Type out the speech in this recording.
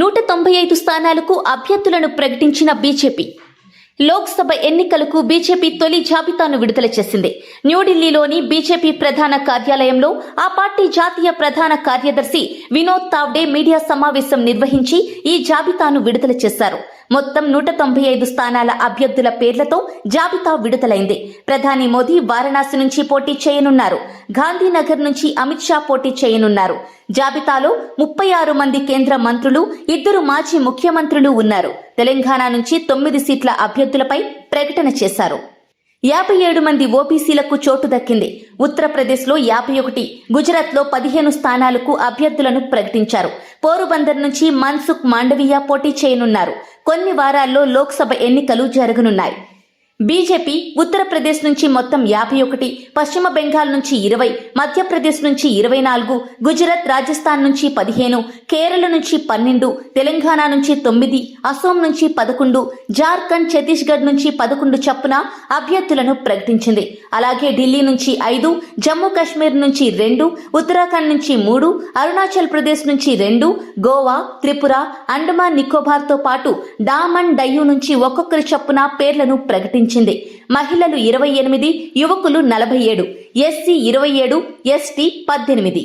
నూట తొంభై ఐదు స్థానాలకు అభ్యర్థులను ప్రకటించిన బీజేపీ. లోక్సభ ఎన్నికలకు బీజేపీ తొలి జాబితాను విడుదల చేసింది. న్యూఢిల్లీలోని బీజేపీ ప్రధాన కార్యాలయంలో ఆ పార్టీ జాతీయ ప్రధాన కార్యదర్శి వినోద్ తావ్డే మీడియా సమావేశం నిర్వహించి ఈ జాబితాను విడుదల చేశారు. మొత్తం నూట తొంభై ఐదు స్థానాల అభ్యర్థుల పేర్లతో జాబితా విడుదలైంది. ప్రధాని మోదీ వారణాసి నుంచి పోటీ చేయనున్నారు. గాంధీనగర్ నుంచి అమిత్ షా పోటీ చేయనున్నారు. జాబితాలో ముప్పై ఆరు మంది కేంద్ర మంత్రులు ఇద్దరు మాజీ ముఖ్యమంత్రులు ఉన్నారు. తెలంగాణ నుంచి తొమ్మిది సీట్ల అభ్యర్థులపై ప్రకటన చేశారు. యాభై ఏడు మంది ఓబీసీలకు చోటు దక్కింది. ఉత్తరప్రదేశ్లో యాభై ఒకటి గుజరాత్లో పదిహేను స్థానాలకు అభ్యర్థులను ప్రకటించారు. పోరుబందర్ నుంచి మన్సుఖ్ మాండవీయ పోటీ చేయనున్నారు. కొన్ని వారాల్లో లోక్సభ ఎన్నికలు జరగనున్నాయి. బీజేపీ ఉత్తరప్రదేశ్ నుంచి మొత్తం యాభై ఒకటి పశ్చిమ బెంగాల్ నుంచి ఇరవై మధ్యప్రదేశ్ నుంచి ఇరవై నాలుగు గుజరాత్ రాజస్థాన్ నుంచి పదిహేను కేరళ నుంచి పన్నెండు తెలంగాణ నుంచి తొమ్మిది అసోం నుంచి పదకొండు జార్ఖండ్ ఛత్తీస్గఢ్ నుంచి పదకొండు చొప్పున అభ్యర్థులను ప్రకటించింది. అలాగే ఢిల్లీ నుంచి ఐదు జమ్మూ కాశ్మీర్ నుంచి రెండు ఉత్తరాఖండ్ నుంచి మూడు అరుణాచల్ ప్రదేశ్ నుంచి రెండు గోవా త్రిపుర అండమాన్ నికోబార్తో పాటు డామన్ డయ్యూ నుంచి ఒక్కొక్కరి చప్పున పేర్లను ప్రకటించింది. మహిళలు ఇరవై ఎనిమిది యువకులు నలభై ఏడు ఎస్సీ ఇరవై ఏడు ఎస్టీ పద్దెనిమిది.